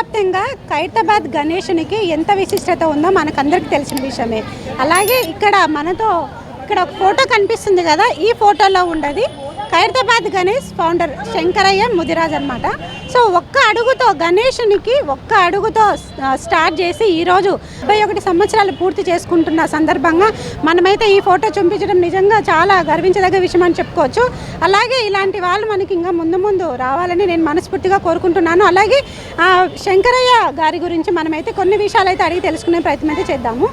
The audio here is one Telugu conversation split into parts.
సామాన్యంగా ఖైరతాబాద్ గణేషునికి ఎంత విశిష్టత ఉందో మనకందరికి తెలిసిన విషయమే. అలాగే ఇక్కడ మనతో ఇక్కడ ఒక ఫోటో కనిపిస్తుంది కదా ఈ ఫోటోలో ఉండేది. ఖైరతాబాద్ గణేష్ ఫౌండర్ శంకరయ్య ముదిరాజ్ అనమాట సో ఒక్క అడుగుతో గణేషునికి ఒక్క అడుగుతో స్టార్ట్ చేసి ఈరోజు ముప్పై ఒకటి సంవత్సరాలు పూర్తి చేసుకుంటున్న సందర్భంగా మనమైతే ఈ ఫోటో చూపించడం నిజంగా చాలా గర్వించదగ్గ విషయం అని చెప్పుకోవచ్చు. అలాగే ఇలాంటి వాళ్ళు మనకి ఇంకా ముందు ముందు రావాలని నేను మనస్ఫూర్తిగా కోరుకుంటున్నాను. అలాగే శంకరయ్య గారి గురించి మనమైతే కొన్ని విషయాలు అయితే అడిగి తెలుసుకునే ప్రయత్నం అయితే చేద్దాము.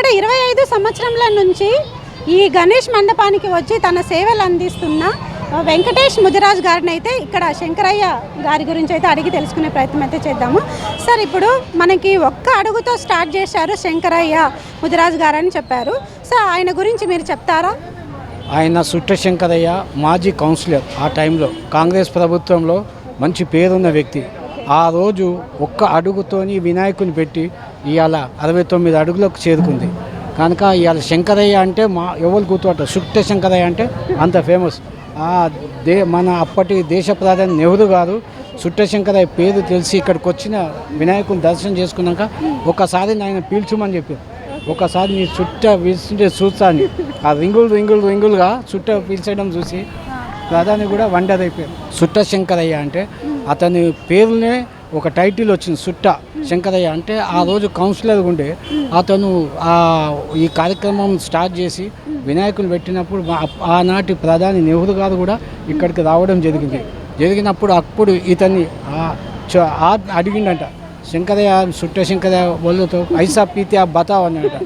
ఇక్కడ ఇరవై ఐదు సంవత్సరంల నుంచి ఈ గణేష్ మండపానికి వచ్చి తన సేవలు అందిస్తున్న వెంకటేష్ ముదిరాజ్ గారిని అయితే ఇక్కడ శంకరయ్య గారి గురించి అయితే అడిగి తెలుసుకునే ప్రయత్నం అయితే చేద్దాము. సార్ ఇప్పుడు మనకి ఒక్క అడుగుతో స్టార్ట్ చేశారు శంకరయ్య ముదిరాజ్ గారు అని చెప్పారు. సో ఆయన గురించి మీరు చెప్తారా? ఆయన సుట్టశంకరయ్య మాజీ కౌన్సిలర్ ఆ టైంలో కాంగ్రెస్ ప్రభుత్వంలో మంచి పేరున్న వ్యక్తి. ఆ రోజు ఒక్క అడుగుతోని వినాయకుని పెట్టి ఇవాళ అరవై తొమ్మిది అడుగులకు చేరుకుంది. కనుక ఇవాళ శంకరయ్య అంటే మా ఎవరు గుర్తుపట్ట సుట్ట శంకరయ్య అంటే అంత ఫేమస్. ఆ దే మన అప్పటి దేశ ప్రధాని నెహ్రూ గారు సుట్ట శంకరయ్య పేరు తెలిసి ఇక్కడికి వచ్చిన వినాయకుని దర్శనం చేసుకున్నాక ఒకసారి ఆయన పీల్చుమని చెప్పారు. ఒకసారి నీ చుట్ట పీల్చుంటే చూస్తాను. ఆ రింగులు రింగులు రింగులుగా చుట్ట పీల్చడం చూసి ప్రధాని కూడా వండర్ అయిపోయారు సుట్ట శంకరయ్య అంటే అతని పేరునే ఒక టైటిల్ వచ్చింది సుట్ట శంకరయ్య అంటే ఆ రోజు కౌన్సిలర్ ఉండే. అతను ఆ ఈ కార్యక్రమం స్టార్ట్ చేసి వినాయకులు పెట్టినప్పుడు ఆనాటి ప్రధాని నెహ్రూ గారు కూడా ఇక్కడికి రావడం జరిగింది. జరిగినప్పుడు అప్పుడు ఇతన్ని అడిగిండట శంకరయ్య సుట్ట శంకరయ్య వాళ్ళతో ఐసా పీతి ఆ బతావ్ అన్నట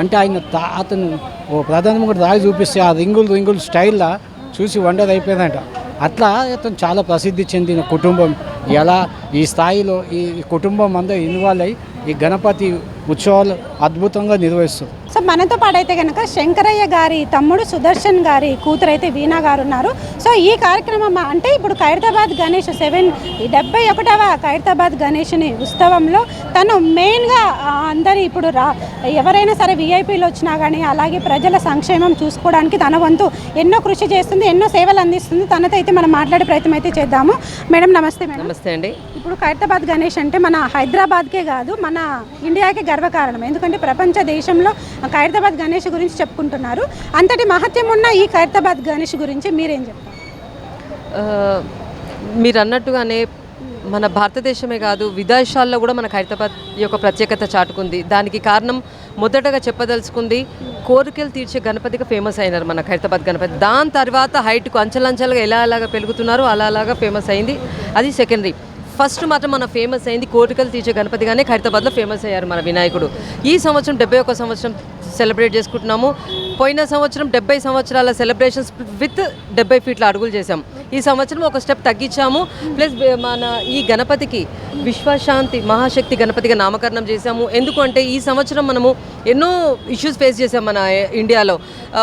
అంటే ఆయన అతను ఓ ప్రధానమంత్రి రాయి చూపిస్తే ఆ రింగులు రింగులు స్టైల్లా చూసి వండర్ అయిపోయిందంట. అట్లా అతను చాలా ప్రసిద్ధి చెందిన కుటుంబం. ఎలా ఈ స్థాయిలో ఈ కుటుంబం అందరూ ఇన్వాల్వ్ అయ్యి ఈ గణపతి ఉత్సవాలు అద్భుతంగా నిర్వహిస్తుంది. సో మనతో పాటైతే కనుక శంకరయ్య గారి తమ్ముడు సుదర్శన్ గారి కూతురు అయితే వీణా గారు ఉన్నారు సో ఈ కార్యక్రమం అంటే ఇప్పుడు ఖైరతాబాద్ గణేష్ సెవెన్ డెబ్బై ఒకటవ ఖైరతాబాద్ గణేష్ని ఉత్సవంలో తను మెయిన్గా అందరి ఇప్పుడు రా ఎవరైనా సరే విఐపీలు వచ్చినా కానీ అలాగే ప్రజల సంక్షేమం చూసుకోవడానికి తన వంతు ఎన్నో కృషి చేస్తుంది ఎన్నో సేవలు అందిస్తుంది. తనతో అయితే మనం మాట్లాడే ప్రయత్నం అయితే చేద్దాము. మేడం నమస్తే మేడం. నమస్తే అండి. ఇప్పుడు ఖైరతాబాద్ గణేష్ అంటే మన హైదరాబాద్కే కాదు మన ఇండియాకే గర్వకారణం. ఎందుకంటే ప్రపంచ దేశంలో ఖైరతాబాద్ గణేష్ గురించి చెప్పుకుంటున్నారు. అంతటి మహత్యం ఉన్న ఈ ఖైరతాబాద్ గణేష్ గురించి మీరేం చెప్తారు? మీరు అన్నట్టుగానే మన భారతదేశమే కాదు విదేశాల్లో కూడా మన హైదరాబాద్ యొక్క ప్రత్యేకత చాటుకుంది. దానికి కారణం మొదటగా చెప్పదలుచుకుంది కోరికలు తీర్చే గణపతిగా ఫేమస్ అయినారు మన హైదరాబాద్ గణపతి. దాని తర్వాత హైట్కు అంచెలంచెలుగా ఎలా అలాగా పెరుగుతున్నారో అలా అలాగా ఫేమస్ అయింది. అది సెకండరీ ఫస్ట్ మాత్రం మన ఫేమస్ అయింది కోరికలు తీర్చే గణపతిగానే ఖైరతాబాద్లో ఫేమస్ అయ్యారు మన వినాయకుడు. ఈ సంవత్సరం డెబ్బై ఒక సంవత్సరం సెలబ్రేట్ చేసుకుంటున్నాము. పోయిన సంవత్సరం డెబ్బై సంవత్సరాల సెలబ్రేషన్స్ విత్ డెబ్బై ఫీట్ల అడుగులు చేశాం. ఈ సంవత్సరం ఒక స్టెప్ తగ్గించాము. ప్లస్ మన ఈ గణపతికి విశ్వశాంతి మహాశక్తి గణపతిగా నామకరణం చేశాము. ఎందుకంటే ఈ సంవత్సరం మనము ఎన్నో ఇష్యూస్ ఫేస్ చేసాం మన ఇండియాలో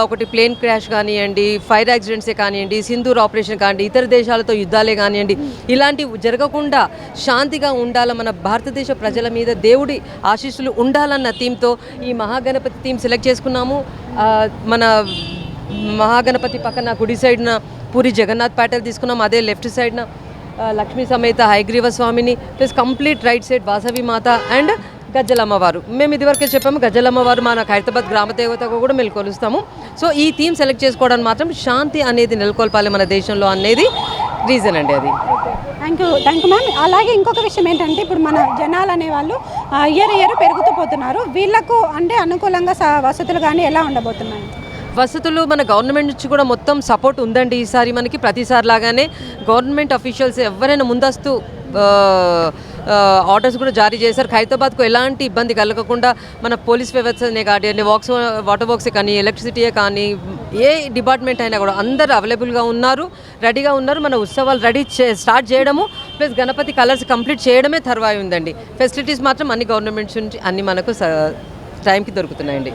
ఒకటి ప్లేన్ క్రాష్ కానివ్వండి ఫైర్ యాక్సిడెంట్సే కానివ్వండి సింధూర్ ఆపరేషన్ కానివ్వండి ఇతర దేశాలతో యుద్ధాలే కానివ్వండి. ఇలాంటివి జరగకుండా శాంతిగా ఉండాల మన భారతదేశ ప్రజల మీద దేవుడి ఆశీస్సులు ఉండాలన్న థీమ్తో ఈ మహాగణపతి థీమ్ సెలెక్ట్ చేసుకున్నాము. మన మహాగణపతి పక్కన గుడి సైడ్న పూరి జగన్నాథ్ ప్యాటర్న్ తీసుకున్నాం అదే లెఫ్ట్ సైడ్న లక్ష్మీ సమేత హైగ్రీవ స్వామిని plus complete right side Vasavi Mata and గజ్జలమ్మవారు మేము ఇదివరకే చెప్పాము గజ్జలమ్మవారు మన హైదరాబాద్ గ్రామ దేవతగా కూడా మేము కొలుస్తాము. సో ఈ థీమ్ సెలెక్ట్ చేసుకోవడానికి మాత్రం శాంతి అనేది నెలకొల్పాలి మన దేశంలో అనేది రీజన్ అండి అది. Thank you thank you ma'am అలాగే ఇంకొక విషయం ఏంటంటే ఇప్పుడు మన జనాలు అనేవాళ్ళు ఇయర్ ఇయర్ పెరుగుతూ పోతున్నారు. వీళ్ళకు అంటే అనుకూలంగా వసతులు కానీ ఎలా ఉండబోతున్నాయి? వసతులు మన గవర్నమెంట్ నుంచి కూడా మొత్తం సపోర్ట్ ఉందండి ఈసారి మనకి ప్రతిసారి లాగానే. గవర్నమెంట్ అఫీషియల్స్ ఎవరైనా ముందస్తు ఆర్డర్స్ కూడా జారీ చేశారు. ఖైరతాబాద్కు ఎలాంటి ఇబ్బంది కలగకుండా మన పోలీస్ వ్యవస్థనే కానీ వాక్స్ వాటర్ బాక్సే కానీ ఎలక్ట్రిసిటీయే కానీ ఏ డిపార్ట్మెంట్ అయినా కూడా అందరు అవైలబుల్గా ఉన్నారు రెడీగా ఉన్నారు. మన ఉత్సవాలు రెడీ చే స్టార్ట్ చేయడము ప్లస్ గణపతి కలర్స్ కంప్లీట్ చేయడమే తర్వాయి ఉందండి. ఫెసిలిటీస్ మాత్రం అన్ని గవర్నమెంట్స్ నుంచి అన్ని మనకు స- టైంకి దొరుకుతున్నాయండి.